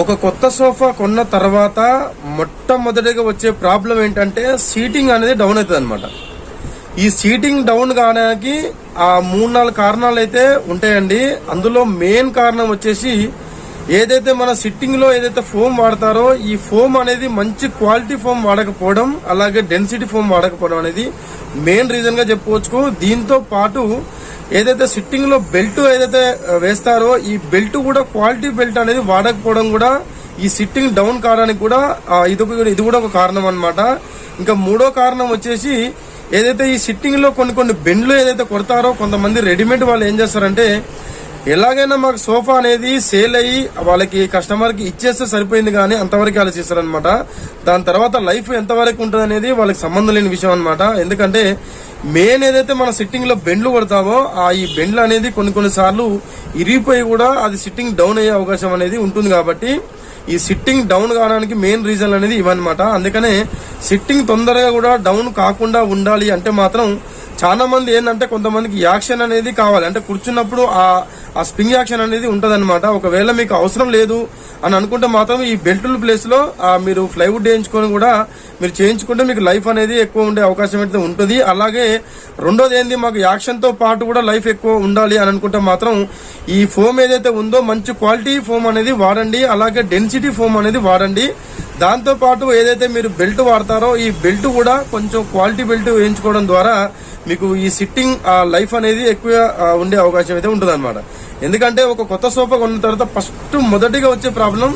ఒక కొత్త సోఫా కొన్న తర్వాత మొట్టమొదటిగా వచ్చే ప్రాబ్లం ఏంటంటే సీటింగ్ అనేది డౌన్ అవుతుంది అనమాట ఈ సీటింగ్ డౌన్ కావడానికి ఆ మూడు నాలుగు కారణాలు అయితే ఉంటాయండి. అందులో మెయిన్ కారణం వచ్చేసి ఏదైతే మన సిట్టింగ్లో ఏదైతే ఫోమ్ వాడతారో ఈ ఫోమ్ అనేది మంచి క్వాలిటీ ఫోమ్ వాడకపోవడం అలాగే డెన్సిటీ ఫోమ్ వాడకపోవడం అనేది మెయిన్ రీజన్గా చెప్పుకోవచ్చు దీంతో పాటు ఏదైతే సిట్టింగ్లో బెల్ట్ ఏదైతే వేస్తారో ఈ బెల్ట్ కూడా క్వాలిటీ బెల్ట్ అనేది వాడకపోవడం కూడా ఈ సిట్టింగ్ డౌన్ కావడానికి కూడా ఇది ఒక- ఇది కూడా ఒక కారణం అన్నమాట. ఇంకా మూడో కారణం వచ్చేసి ఏదైతే ఈ సిట్టింగ్లో కొన్ని కొన్ని బెండ్లు ఏదైతే కొడతారో కొంతమంది రెడీమేడ్ వాళ్ళు ఏం చేస్తారంటే ఎలాగైనా మాకు సోఫా అనేది సేల్ అయ్యి వాళ్ళకి కస్టమర్కి ఇచ్చేస్తే సరిపోయింది కానీ అంతవరకు ఆలోచిస్తారనమాట దాని తర్వాత లైఫ్ ఎంతవరకు ఉంటుంది అనేది వాళ్ళకి సంబంధం లేని విషయం అనమాట ఎందుకంటే మెయిన్ ఏదైతే మన సిట్టింగ్లో బెండ్లు కొడతామో ఆ ఈ బెండ్లు అనేది కొన్ని కొన్ని సార్లు ఇరిగిపోయి కూడా అది సిట్టింగ్ డౌన్ అయ్యే అవకాశం అనేది ఉంటుంది కాబట్టి ఈ సిట్టింగ్ డౌన్ కావడానికి మెయిన్ రీజన్ అనేది ఇవన్నమాట. అందుకనే సిట్టింగ్ తొందరగా కూడా డౌన్ కాకుండా ఉండాలి అంటే మాత్రం చాలా మంది ఏంటంటే కొంతమందికి యాక్షన్ అనేది కావాలి. అంటే కూర్చున్నప్పుడు ఆ ఆ స్ప్రింగ్ యాక్షన్ అనేది ఉంటదన్నమాట. ఒకవేళ మీకు అవసరం లేదు అని అనుకుంటే మాత్రం ఈ బెల్టుల ప్లేస్లో మీరు ఫ్లైవుడ్ వేయించుకొని కూడా మీరు చేయించుకుంటే మీకు లైఫ్ అనేది ఎక్కువ ఉండే అవకాశం అయితే ఉంటుంది. అలాగే రెండోది ఏంది మాకు యాక్షన్తో పాటు కూడా లైఫ్ ఎక్కువ ఉండాలి అని అనుకుంటే మాత్రం ఈ ఫోమ్ ఏదైతే ఉందో మంచి క్వాలిటీ ఫోమ్ అనేది వాడండి. అలాగే డెన్సిటీ ఫోమ్ అనేది వాడండి. దాంతో పాటు ఏదైతే మీరు బెల్ట్ వాడతారో ఈ బెల్ట్ కూడా కొంచెం క్వాలిటీ బెల్ట్ వేయించుకోవడం ద్వారా మీకు ఈ సిట్టింగ్ లైఫ్ అనేది ఎక్కువ ఉండే అవకాశం అయితే ఉంటుంది ఎందుకంటే ఒక కొత్త సోఫా కొన్న తర్వాత ఫస్ట్ మొదటిగా వచ్చే ప్రాబ్లం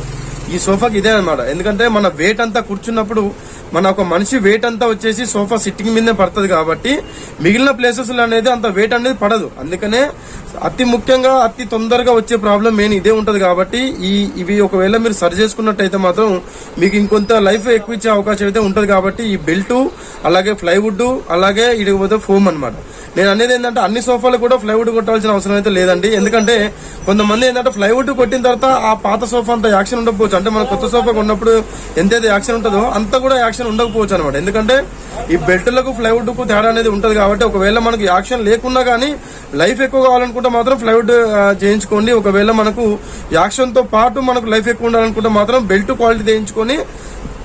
ఈ సోఫాకి ఇదే అనమాట ఎందుకంటే మన వెయిట్ అంతా కూర్చున్నప్పుడు మన ఒక మనిషి వెయిట్ అంతా వచ్చేసి సోఫా సిట్టింగ్ మీదే పడుతుంది కాబట్టి మిగిలిన ప్లేసెస్ అనేది అంత వెయిట్ అనేది పడదు. అందుకనే అతి ముఖ్యంగా అతి తొందరగా వచ్చే ప్రాబ్లం మెయిన్ ఇదే ఉంటుంది కాబట్టి ఈ ఇవి ఒకవేళ మీరు సరి చేసుకున్నట్టయితే మాత్రం మీకు ఇంకొంత లైఫ్ ఎక్కువ ఇచ్చే అవకాశం అయితే ఉంటుంది కాబట్టి ఈ బెల్ట్ అలాగే ప్లైవుడ్ అలాగే ఇడిపోతే ఫోమ్ అన్నమాట. నేను అనేది ఏంటంటే అన్ని సోఫాలు కూడా ప్లైవుడ్ కొట్టాల్సిన అవసరం అయితే లేదండి. ఎందుకంటే కొంతమంది ఏంటంటే ప్లైవుడ్ కొట్టిన తర్వాత ఆ పాత సోఫా అంత యాక్షన్ ఉండకపోవచ్చు. అంటే మన కొత్త సోఫా ఉన్నప్పుడు ఎంతైతే యాక్షన్ ఉంటుందో అంత కూడా యాక్షన్ ఉండకపోవచ్చు అనమాట ఎందుకంటే ఈ బెల్ట్లకు ప్లైవుడ్కు తేడా అనేది ఉంటుంది కాబట్టి ఒకవేళ మనకు యాక్షన్ లేకున్నా కానీ లైఫ్ ఎక్కువ కావాలనుకుంటే మాత్రం ప్లైవుడ్ చేయించుకోండి ఒకవేళ మనకు యాక్షన్తో పాటు మనకు లైఫ్ ఎక్కువ ఉండాలనుకుంటే మాత్రం బెల్ట్ క్వాలిటీ చేయించుకొని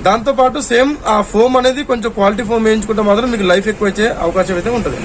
దాంతో పాటు సేమ్ ఆ ఫోమ్ అనేది కొంచెం క్వాలిటీ ఫోమ్ వేయించుకుంటే మాత్రం మీకు లైఫ్ ఎక్కువ వచ్చే అవకాశం అయితే ఉంటుంది